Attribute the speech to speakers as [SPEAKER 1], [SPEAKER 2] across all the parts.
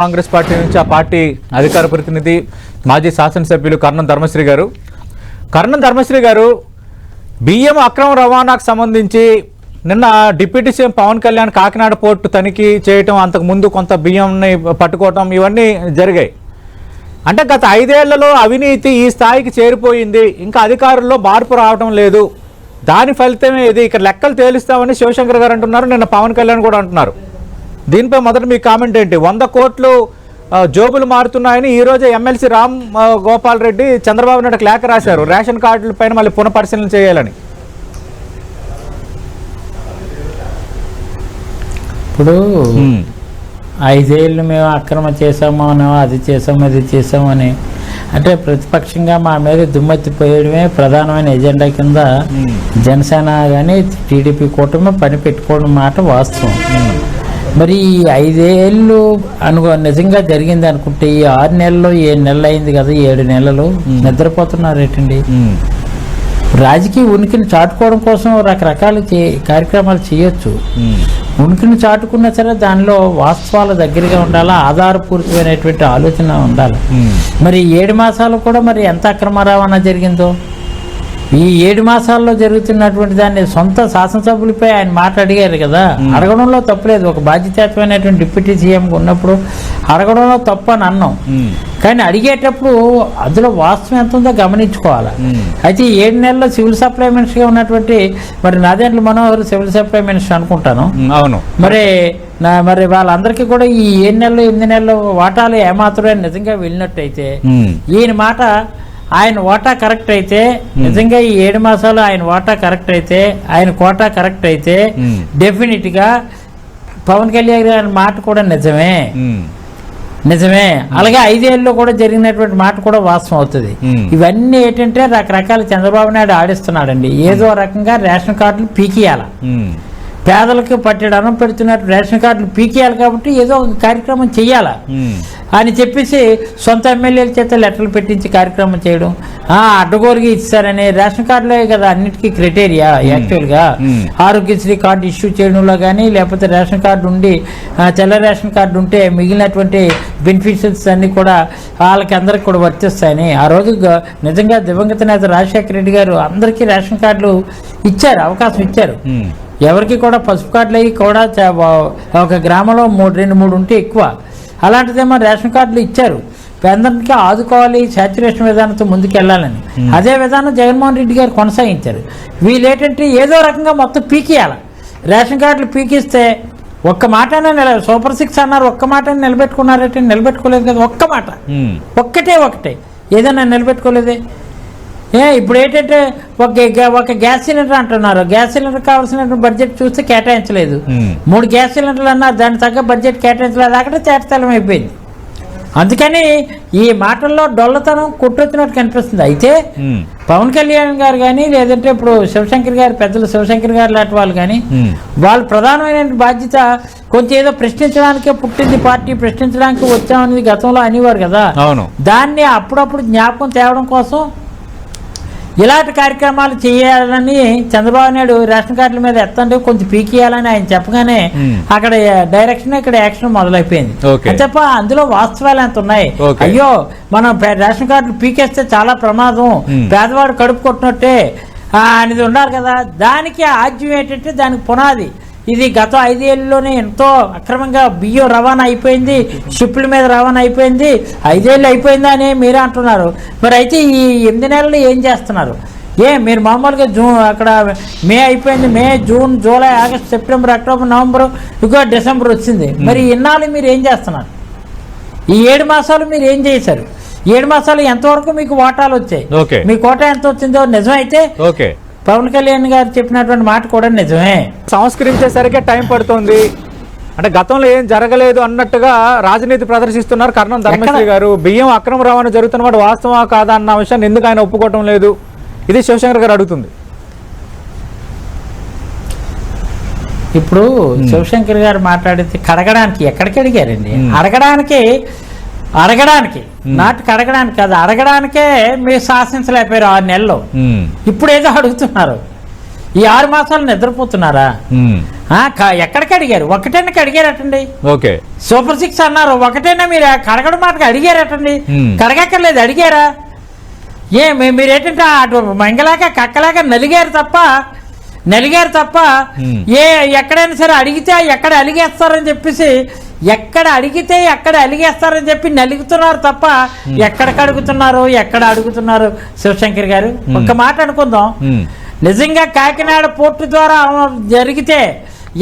[SPEAKER 1] Congress party నుంచి ఆ party అధికార ప్రతినిధి మాజీ శాసనసభ్యులు కర్ణం ధర్మశ్రీ గారు. కర్ణం ధర్మశ్రీ గారు బియ్యం అక్రమ రవాణాకు సంబంధించి నిన్న deputy CM Pawan Kalyan Kakinada port తనిఖీ చేయటం అంతకు ముందు కొంత బియ్యంని పట్టుకోవటం ఇవన్నీ జరిగాయి. అంటే గత ఐదేళ్ళలో అవినీతి ఈ స్థాయికి చేరిపోయింది. ఇంకా అధికారుల్లో మార్పు రావడం లేదు. దాని ఫలితమే ఇది. ఇక్కడ లెక్కలు తేలుస్తామని శివశంకర్ గారు అంటున్నారు. నిన్న పవన్ కళ్యాణ్ కూడా అంటున్నారు. దీనిపై మొదట మీ కామెంట్ ఏంటి? వంద కోట్లు జోబులు మారుతున్నాయని ఈ రోజు ఎమ్మెల్సీ రామ్ గోపాల్ రెడ్డి చంద్రబాబు నాయుడు లేఖ రాశారు. రేషన్ కార్డుల పైన మళ్ళీ పునఃపరిశీలన చేయాలని.
[SPEAKER 2] ఇప్పుడు ఐదేళ్ళు మేము అక్రమ చేసాము అనో అది చేసాము ఇది చేసామని అంటే ప్రతిపక్షంగా మా మీద దుమ్మెత్తిపోయడమే ప్రధానమైన ఎజెండా కింద జనసేన కానీ టీడీపీ కూటమి పని పెట్టుకోవడం మాట వాస్తవం. మరి ఈ ఐదేళ్ళు అనుకో నిజంగా జరిగింది అనుకుంటే ఈ ఆరు నెలల్లో ఏడు నెలలు అయింది కదా ఏడు నెలలు. నిద్రపోతున్నారేటండి? రాజకీయ ఉనికిని చాటుకోవడం కోసం రకరకాల కార్యక్రమాలు చేయొచ్చు. ఉనికిని చాటుకున్నా సరే దానిలో వాస్తవాల దగ్గరగా ఉండాలా ఆధారపూరితమైనటువంటి ఆలోచన ఉండాలి? మరి ఏడు మాసాలు కూడా మరి ఎంత అక్రమ రవాణా జరిగిందో? ఈ ఏడు మాసాల్లో జరుగుతున్నటువంటి దాన్ని సొంత శాసనసభ్యులపై ఆయన మాట అడిగారు కదా. అడగడంలో తప్పులేదు. ఒక బాధ్యతాత్మైనటువంటి డిప్యూటీ సీఎం ఉన్నప్పుడు అడగడంలో తప్పు అని అన్నాం. కానీ అడిగేటప్పుడు అందులో వాస్తవం ఎంత ఉందో గమనించుకోవాలి. అయితే ఈ ఏడు నెలల్లో సివిల్ సప్లై మినిస్టర్గా ఉన్నటువంటి మరి Nadendla Manohar civil supply minister అనుకుంటాను.
[SPEAKER 1] అవును.
[SPEAKER 2] మరి నా మరి వాళ్ళందరికీ కూడా ఈ ఏడు నెలలు ఎనిమిది నెలలు వాటాలు ఏమాత్రమే నిజంగా వెళ్ళినట్టయితే ఈయన మాట ఆయన వాటా కరెక్ట్ అయితే నిజంగా ఈ ఏడు మాసాలు ఆయన వాటా కరెక్ట్ అయితే ఆయన కోటా కరెక్ట్ అయితే. డెఫినెట్గా పవన్ కళ్యాణ్ గారి మాట కూడా నిజమే. నిజమే. అలాగే ఐదేళ్ళలో కూడా జరిగినటువంటి మాట కూడా వాస్తవం అవుతుంది. ఇవన్నీ ఏంటంటే రకరకాల చంద్రబాబు నాయుడు ఆడిస్తున్నాడండి. ఏదో రకంగా రేషన్ కార్డులు పీకియాల. పేదలకు పట్టెడు అన్నం పెడుతున్నట్టు రేషన్ కార్డులు పీకేయాలి కాబట్టి ఏదో ఒక కార్యక్రమం చెయ్యాలా. అని చెప్పేసి సొంత ఎమ్మెల్యేల చేత లెటర్లు పెట్టించి కార్యక్రమం చేయడం. ఆ అడ్డగోలుగా ఇచ్చారని రేషన్ కార్డులే కదా అన్నిటికీ క్రైటీరియా యాక్చువల్గా. ఆరోగ్యశ్రీ కార్డు ఇష్యూ చేయడంలో కానీ లేకపోతే రేషన్ కార్డు ఉండి తెల్ల రేషన్ కార్డు ఉంటే మిగిలినటువంటి బెనిఫిషియరీస్ అన్ని కూడా వాళ్ళకి అందరికి కూడా వర్తిస్తాయని ఆ రోజు నిజంగా దివంగత నేత రాజశేఖర రెడ్డి గారు అందరికీ రేషన్ కార్డులు ఇచ్చారు అవకాశం ఇచ్చారు. ఎవరికి కూడా పసుపు కార్డులు అవి కూడా ఒక గ్రామంలో మూడు రెండు మూడు ఉంటే ఎక్కువ. అలాంటిదేమో రేషన్ కార్డులు ఇచ్చారు. అందరికీ ఆదుకోవాలి సాచురేషన్ విధానంతో ముందుకు వెళ్ళాలని అదే విధానం జగన్మోహన్ రెడ్డి గారు కొనసాగించారు. వీళ్ళు ఏంటంటే ఏదో రకంగా మొత్తం పీకియాల. రేషన్ కార్డులు పీకిస్తే ఒక్క మాటనే నిల సూపర్ సిక్స్ అన్నారు ఒక్క మాట నిలబెట్టుకున్నారంటే నిలబెట్టుకోలేదు కదా ఒక్క మాట. ఒక్కటే ఒకటే. ఏదైనా నిలబెట్టుకోలేదే. ఏ ఇప్పుడు ఏంటంటే ఒక ఒక గ్యాస్ సిలిండర్ అంటున్నారు. గ్యాస్ సిలిండర్ కావాల్సిన బడ్జెట్ చూస్తే కేటాయించలేదు. మూడు గ్యాస్ సిలిండర్లు అన్నారు దాని తగ్గ బడ్జెట్ కేటాయించలేదు అక్కడ చేటతలం అయిపోయింది. అందుకని ఈ మాటల్లో డొల్లతనం కొట్టొచ్చినట్టు కనిపిస్తుంది. అయితే పవన్ కళ్యాణ్ గారు కానీ లేదంటే ఇప్పుడు శివశంకర్ గారు పెద్దలు శివశంకర్ గారు లాంటి వాళ్ళు కానీ వాళ్ళు ప్రధానమైన బాధ్యత కొంచెం ఏదో ప్రశ్నించడానికే పుట్టింది పార్టీ ప్రశ్నించడానికి వచ్చామనేది గతంలో అనేవారు కదా.
[SPEAKER 1] అవును.
[SPEAKER 2] దాన్ని అప్పుడప్పుడు జ్ఞాపకం తేవడం కోసం ఇలాంటి కార్యక్రమాలు చేయాలని చంద్రబాబు నాయుడు రేషన్ కార్డుల మీద ఎత్తండి కొంచెం పీకియాలని ఆయన చెప్పగానే. అక్కడ డైరెక్షన్ ఇక్కడ యాక్షన్ మొదలైపోయింది. తప్ప అందులో వాస్తవాలు ఎంత ఉన్నాయి. అయ్యో మనం రేషన్ కార్డులు పీకేస్తే చాలా ప్రమాదం. పేదవాడు కడుపు కొట్టినట్టే అనేది ఉండాలి కదా దానికి ఆద్యం ఏంటంటే దానికి పునాది ఇది గత ఐదేళ్ళలోనే ఎంతో అక్రమంగా బియ్యం రవాణా అయిపోయింది షిప్పుల మీద రవాణా అయిపోయింది ఐదేళ్ళు అయిపోయిందా అని మీరే అంటున్నారు. మరి అయితే ఈ ఎనిమిది నెలలు ఏం చేస్తున్నారు? ఏ మీరు మామూలుగా జూన్ అక్కడ మే అయిపోయింది May June July August September October November ఇంకో డిసెంబర్ వచ్చింది. మరి ఇన్నాళ్ళు మీరు ఏం చేస్తున్నారు? ఈ ఏడు మాసాలు మీరు ఏం చేశారు? ఏడు మాసాలు ఎంతవరకు మీకు వాటాలు వచ్చాయి. మీ కోట ఎంత వచ్చిందో నిజమైతే
[SPEAKER 1] ఓకే.
[SPEAKER 2] పవన్ కళ్యాణ్ గారు చెప్పినటువంటి మాట కూడా నిజమే.
[SPEAKER 1] సంస్కరించేసరికి టైం పడుతుంది. అంటే గతంలో ఏం జరగలేదు అన్నట్టుగా రాజనీతి ప్రదర్శిస్తున్నారు కర్ణం ధర్మశ్రీ? గారు. బియ్యం అక్రమ రవాణా జరుగుతున్న వాడు వాస్తవా కాదా అన్న విషయాన్ని ఎందుకు ఆయన ఒప్పుకోవటం లేదు? ఇది శివశంకర్ గారు అడుగుతుంది.
[SPEAKER 2] ఇప్పుడు శివశంకర్ గారు మాట్లాడితే కడగడానికి ఎక్కడికి అడిగారండి. అడగడానికి అడగడానికి నాటు కడగడానికి కాదు అడగడానికే మీరు శాసించలేకపోయారు ఆరు నెలలు. ఇప్పుడు ఏదో అడుగుతున్నారు. ఈ ఆరు మాసాలు నిద్రపోతున్నారా? ఎక్కడికి అడిగారు? ఒకటైనా అడిగారటండి.
[SPEAKER 1] ఓకే.
[SPEAKER 2] సూపర్ సిక్స్ అన్నారు. ఒకటైనా మీరు? కడగడం మాటకి అడిగారటండి. కడగక్కర్లేదు అడిగారా? ఏ మీరేంటంటే అటు మంగలాక కక్కలాక నలిగారు తప్ప నలిగారు తప్ప. ఏ ఎక్కడైనా సరే అడిగితే ఎక్కడ అలిగేస్తారని చెప్పేసి ఎక్కడ అడిగితే ఎక్కడ అలిగేస్తారని చెప్పి నలుగుతున్నారు తప్ప ఎక్కడికి అడుగుతున్నారు ఎక్కడ అడుగుతున్నారు? శివశంకర్ గారు ఒక్క మాట అనుకుందాం. నిజంగా కాకినాడ పోర్టు ద్వారా జరిగితే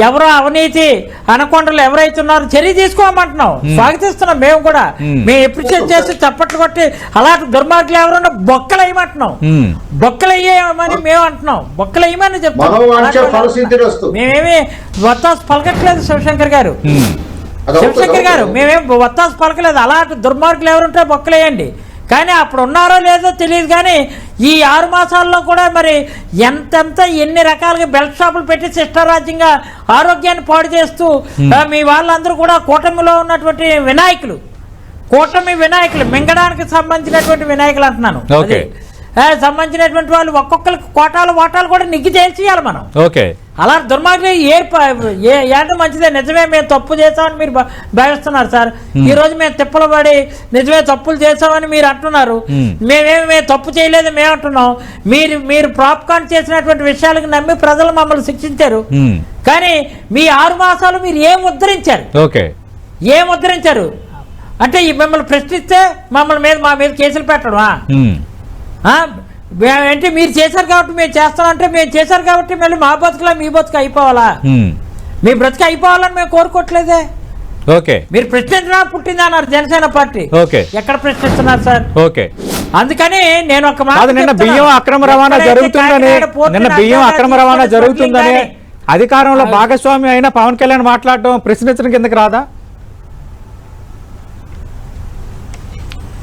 [SPEAKER 2] ఎవరో అవినీతి అనకొండలు ఎవరైతే ఉన్నారో చర్య తీసుకోమంటున్నాం స్వాగతిస్తున్నాం మేము కూడా. మేము. ఎప్రిషియేట్ చేసి చప్పట్లు కొట్టి అలాంటి దుర్మార్గులు ఎవరన్నా బొక్కలు వేయమంటున్నాం బొక్కలు వేయమని మేము అంటున్నాం. బొక్కలు వేయమని చెప్తాం. మేమేమి వత్తాసు పలకట్లేదు శివశంకర్ గారు. శివశంకర్ గారు
[SPEAKER 3] అదొకటి.
[SPEAKER 2] మేమేం వత్తాసు పలకలేదు. అలాంటి దుర్మార్గులు ఎవరుంటే బొక్కలేయండి కానీ అప్పుడు ఉన్నారో లేదో తెలియదు కానీ ఈ ఆరు మాసాల్లో కూడా మరి ఎంతెంత ఎన్ని రకాలుగా బెల్ట్ షాపులు పెట్టి శిష్టరాజ్యంగా ఆరోగ్యాన్ని పాడు చేస్తూ మీ వాళ్ళందరూ కూడా కూటమిలో ఉన్నటువంటి వినాయకులు. కూటమి వినాయకులు మింగడానికి సంబంధించినటువంటి వినాయకులు అంటున్నాను. సంబంధించినటువంటి వాళ్ళు ఒక్కొక్కరికి కోటాలు వాటాలు కూడా నిగ్గి చేయాలి మనం.
[SPEAKER 1] ఓకే.
[SPEAKER 2] అలా దుర్మార్గులు ఏ ఏంటో మంచిదే. నిజమే మేము తప్పు చేసామని మీరు భావిస్తున్నారు సార్. ఈ రోజు మేము తిప్పలు పడి నిజమే తప్పులు చేసామని మీరు అంటున్నారు. మేమేమి మేము తప్పు చేయలేదు మేము అంటున్నాం. మీరు మీరు ప్రాప్కాన్ చేసినటువంటి విషయాలకు నమ్మి ప్రజలు మమ్మల్ని శిక్షించారు. కానీ మీ ఆరు మాసాలు మీరు ఏం ఉద్ధరించారు?
[SPEAKER 1] ఓకే.
[SPEAKER 2] ఏం ఉద్ధరించారు? అంటే ఈ మిమ్మల్ని ప్రశ్నిస్తే మమ్మల్ని మీద మా మీద కేసులు పెట్టడమా? అంటే మీరు చేశారు కాబట్టి మేము చేస్తామంటే మేము చేశారు కాబట్టి మళ్ళీ మా బతుకులా మీ బతుకు అయిపోవాలా? మీ బ్రతికి అయిపోవాలని మేము కోరుకోవట్లేదే?
[SPEAKER 1] ఓకే.
[SPEAKER 2] మీరు ప్రశ్నించినా పుట్టింది అన్నారు జనసేన పార్టీ.
[SPEAKER 1] ఓకే.
[SPEAKER 2] ఎక్కడ ప్రశ్నిస్తున్నారు సార్?
[SPEAKER 1] ఓకే.
[SPEAKER 2] అందుకని నేను ఒక మాట
[SPEAKER 1] నిన్న. బియ్యం అక్రమ రవాణా జరుగుతుందని నిన్న బియ్యం అక్రమ రవాణా జరుగుతుందని అధికారంలో భాగస్వామి అయిన పవన్ కళ్యాణ్ మాట్లాడటం ప్రశ్నించడం కిందకి రాదా
[SPEAKER 3] ఆయన వినపడలేదు,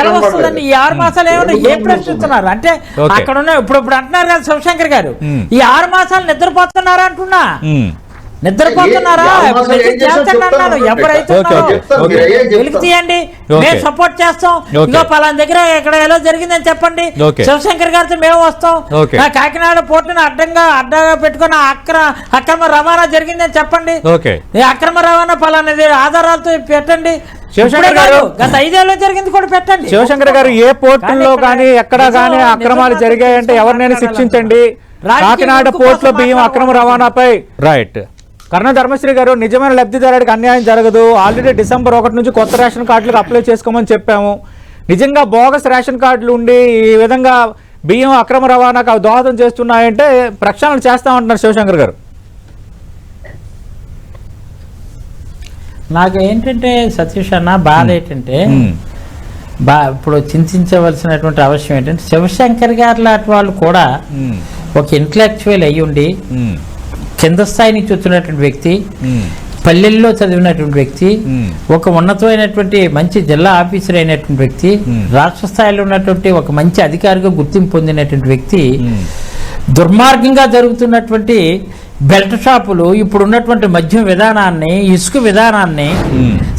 [SPEAKER 2] ఎలా. వస్తుందండి ఈ ఆరు మాసాలు ఏమన్నా ఏం ప్రశ్నిస్తున్నారు? అంటే. అక్కడ ఉన్న ఇప్పుడు ఇప్పుడు అంటున్నారు కదా శివశంకర్ గారు. ఈ ఆరు మాసాలు నిద్రపోతున్నారా అంటున్నా? నిద్రపోతున్నారా. ఎవరైతే. వెలికి తీయండి. మేము సపోర్ట్ చేస్తాం. ఇంకో పలానా దగ్గర ఇక్కడ ఎలా జరిగిందని చెప్పండి. శివశంకర్ గారితో మేము వస్తాం. కాకినాడ పోర్టును అడ్డంగా అడ్డంగా పెట్టుకున్న అక్ర అక్రమ రవాణా జరిగిందని చెప్పండి.
[SPEAKER 1] ఓకే.
[SPEAKER 2] ఈ అక్రమ రవాణా పలానాది ఆధారాలతో పెట్టండి.
[SPEAKER 1] శివశంకర్ గారు-
[SPEAKER 2] గత ఐదేళ్ళు జరిగింది కూడా పెట్టండి.
[SPEAKER 1] శివశంకర్ గారు ఏ పోర్టుల్లో కానీ ఎక్కడ కానీ అక్రమాలు జరిగాయంటే ఎవరినైనా శిక్షించండి. కాకినాడ పోర్టులో బియ్యం అక్రమ. రవాణాపై రైట్ కర్ణ ధర్మశ్రీ గారు నిజమైన లబ్ధిదారుడికి అన్యాయం జరగదు. ఆల్రెడీ డిసెంబర్ ఒకటి నుంచి కొత్త రేషన్ కార్డులకు అప్లై చేసుకోమని చెప్పాము. నిజంగా బోగస్ రేషన్ కార్డులు ఉండి ఈ విధంగా బియ్యం అక్రమ రవాణాకు దోహదం చేస్తున్నాయంటే ప్రక్షాళన చేస్తామంటున్నారు శివశంకర్ గారు.
[SPEAKER 2] నాకు ఏంటంటే సతీష్ అన్న బాధ ఏంటంటే బా ఇప్పుడు చింతించవలసినటువంటి అవసరం ఏంటంటే శివశంకర్ గారు లాంటి వాళ్ళు కూడా ఒక ఇంటలెక్చువల్ అయ్యి ఉండి కింద స్థాయి నుంచి వచ్చినటువంటి వ్యక్తి పల్లెల్లో చదివినటువంటి వ్యక్తి ఒక ఉన్నతమైనటువంటి మంచి జిల్లా ఆఫీసర్ అయినటువంటి వ్యక్తి. రాష్ట్ర స్థాయిలో ఉన్నటువంటి ఒక మంచి అధికారిగా గుర్తింపు పొందినటువంటి వ్యక్తి దుర్మార్గంగా జరుగుతున్నటువంటి బెల్ట్ షాపులు ఇప్పుడు ఉన్నటువంటి మద్యం విధానాన్ని ఇసుక విధానాన్ని.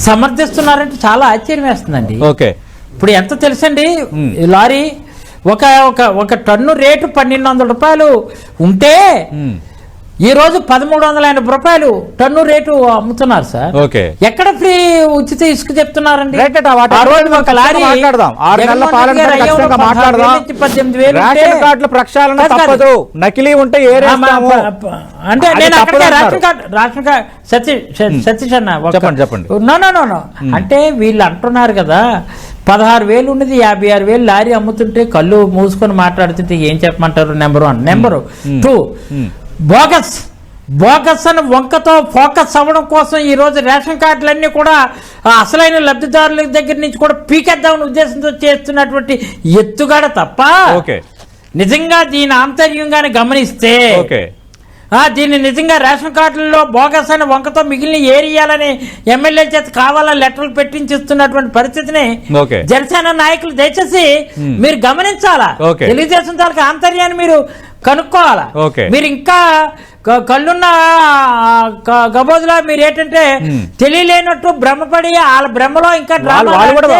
[SPEAKER 2] సమర్థిస్తున్నారంటే చాలా ఆశ్చర్యం వేస్తుందండి.
[SPEAKER 1] ఓకే.
[SPEAKER 2] ఇప్పుడు ఎంత తెలుసండి? లారీ ఒక ఒక ఒక టన్ను రేటు పన్నెండు వందల రూపాయలు ఉంటే ఈ రోజు పదమూడు వందల ఎనభై రూపాయలు టన్ను రేటు అమ్ముతున్నారు సార్.
[SPEAKER 1] ఓకే.
[SPEAKER 2] ఎక్కడ ఫ్రీ ఉచిత ఇసుక చెప్తున్నారండి?
[SPEAKER 1] ప్రక్షాళన. తప్పదు. నకిలీ ఉంటే ఏ
[SPEAKER 2] అంటే నేను. Ration card ration card Satish స- సతీష్ అన్న ఒక-
[SPEAKER 1] చెప్పండి, చెప్పండి.
[SPEAKER 2] No no no no. అంటే వీళ్ళు అంటున్నారు కదా పదహారు వేలు ఉన్నది యాభై ఆరు వేలు లారీ అమ్ముతుంటే కళ్ళు మూసుకొని మాట్లాడుతుంటే ఏం చెప్పమంటారు? Number one number
[SPEAKER 1] Hmm.
[SPEAKER 2] Two
[SPEAKER 1] Hmm.
[SPEAKER 2] Bogus bogus అని వంకతో ఫోకస్ అవ్వడం కోసం ఈ రోజు రేషన్ కార్డులన్నీ కూడా అసలైన లబ్ధిదారుల దగ్గర నుంచి కూడా పీకేద్దామని ఉద్దేశంతో చేస్తున్నటువంటి ఎత్తుగాడ తప్ప
[SPEAKER 1] ఓకే
[SPEAKER 2] నిజంగా దీని ఆంతర్యంగానే గమనిస్తే దీన్ని నిజంగా రేషన్ కార్డులలో బోగస్ అనే వంకతో మిగిలిన ఏరియాలని ఎమ్మెల్యే చేత కావాలని లెటర్లు పెట్టించిస్తున్నటువంటి పరిస్థితిని. జనసేన నాయకులు దయచేసి. మీరు గమనించాలా
[SPEAKER 1] ఓకే.
[SPEAKER 2] తెలుగుదేశం తాలూకు ఆంతర్యాన్ని మీరు కనుక్కోవాలా
[SPEAKER 1] ఓకే.
[SPEAKER 2] మీరు ఇంకా కళ్ళున్న గబోదులా మీరు ఏంటంటే. తెలియలేనట్టు భ్రమపడి వాళ్ళ భ్రమలో ఇంకా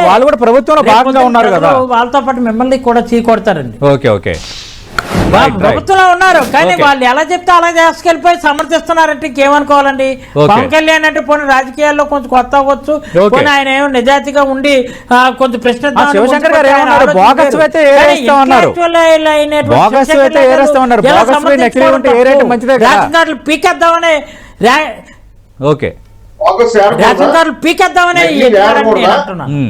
[SPEAKER 1] వాళ్ళు కూడా ప్రభుత్వంలో భాగంగా ఉన్నారు కదా
[SPEAKER 2] వాళ్ళతో పాటు మిమ్మల్ని కూడా చీ కొడతారండి
[SPEAKER 1] ఓకే ఓకే.
[SPEAKER 2] ప్రభుత్వంలో ఉన్నారు కానీ. వాళ్ళు ఎలా చెప్తే అలా తీసుకెళ్ళిపోయి సమర్థిస్తున్నారంటే ఇంకేమనుకోవాలండి. పవన్ కళ్యాణ్ అంటే పోనీ రాజకీయాల్లో కొంచెం కొత్త అవ్వచ్చు. పోనీ ఆయన ఏమో నిజాయితీగా ఉండి కొంచెం ప్రశ్న కార్డులు పీకేద్దామని
[SPEAKER 1] ఓకే
[SPEAKER 2] పీకేద్దామని అంటున్నా.